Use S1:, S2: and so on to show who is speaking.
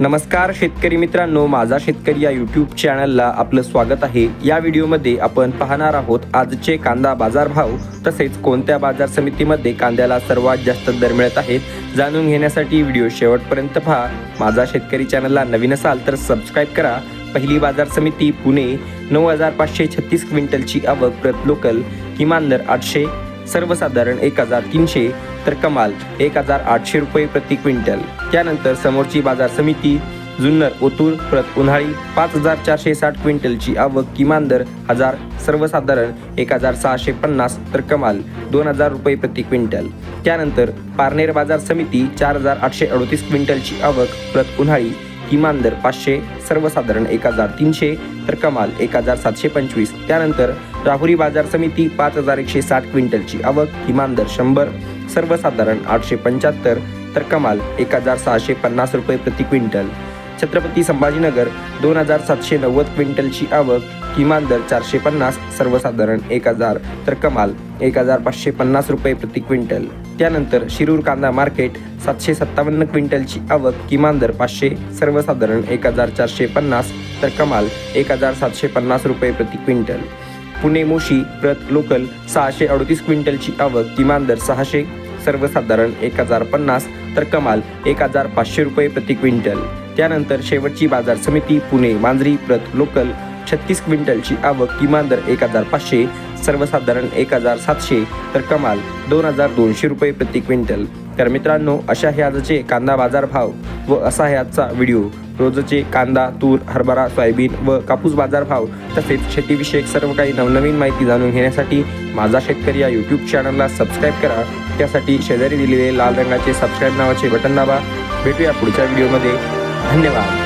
S1: नमस्कार शेतकरी मित्रांनो. माझा शेतकरी या यूट्यूब चॅनलला आपलं स्वागत आहे. या व्हिडिओमध्ये आपण पाहणार आहोत आजचे कांदा बाजारभाव तसेच कोणत्या बाजार समितीमध्ये कांद्याला सर्वात जास्त दर मिळत आहेत जाणून घेण्यासाठी व्हिडिओ शेवटपर्यंत पहा. माझा शेतकरी चॅनलला नवीन असाल तर सबस्क्राईब करा. पहिली बाजार समिती पुणे नऊ हजार पाचशे छत्तीस क्विंटलची आवक प्रत लोकल किमान दर आठशे सर्वसाधारण एक हजार तीनशे. तर कमाल एक हजार आठशे रुपये प्रति क्विंटल. त्यानंतर समोरची बाजार समिती जुन्नर ओतूर प्रत उन्हाळी पाच हजार चारशे साठ क्विंटलची आवक किमान दर हजार सर्वसाधारण एक हजार सहाशे पन्नास तर कमाल दोन हजार रुपये प्रति क्विंटल. त्यानंतर पारनेर बाजार समिती चार हजार आठशे अडतीस क्विंटलची आवक प्रत उन्हाळी किमान दर पाचशे सर्वसाधारण एक हजार तीनशे तर कमाल एक हजार सातशे पंचवीस. त्यानंतर राहुरी बाजार समिती पाच हजार एकशे साठ क्विंटलची आवक किमान दर शंभर सर्वसाधारण आठशे पंच्याहत्तर तर कमाल एक हजार सहाशे पन्नास रुपये प्रति क्विंटल. छत्रपती संभाजीनगर दोन हजार सातशे नव्वद क्विंटलची आवक किमान दर चारशे पन्नास सर्वसाधारण एक हजार तर कमाल एक हजार पाचशे पन्नास रुपये प्रति क्विंटल. त्यानंतर शिरूर कांदा मार्केट सातशे सत्तावन्न क्विंटलची आवक किमान दर पाचशे सर्वसाधारण एक हजार चारशे पन्नास तर कमाल एक हजार सातशे पन्नास रुपये प्रति क्विंटल. पुणे मोशी प्रत लोकल सहाशे अडतीस क्विंटलची आवक किमान दर सहाशे सर्वसाधारण एक हजार पन्नास तर कमाल एक हजार पाचशे रुपये प्रति क्विंटल. त्यानंतर शेवटची बाजार समिती पुणे मांजरी प्रत लोकल छत्तीस क्विंटलची आवक किमान दर एक हजार पाचशे सर्वसाधारण एक हजार सातशे तर कमाल दोन हजार दोनशे रुपये प्रति क्विंटल. तर मित्रांनो अशा हे आजचे कांदा बाजार भाव व असा हे आजचा व्हिडिओ. रोजचे कांदा तूर हरभरा सोयाबीन व कापूस बाजार भाव तसेच शेतीविषयक सर्व काही नवनवीन माहिती जाणून घेण्यासाठी माझा शेतकरी या यूट्यूब चॅनलला सबस्क्राईब करा. त्यासाठी शेजारी दिलेले लाल रंगाचे सबस्क्राईब नावाचे बटन दाबा. भेटूया पुढच्या व्हिडिओमध्ये धन्यवाद.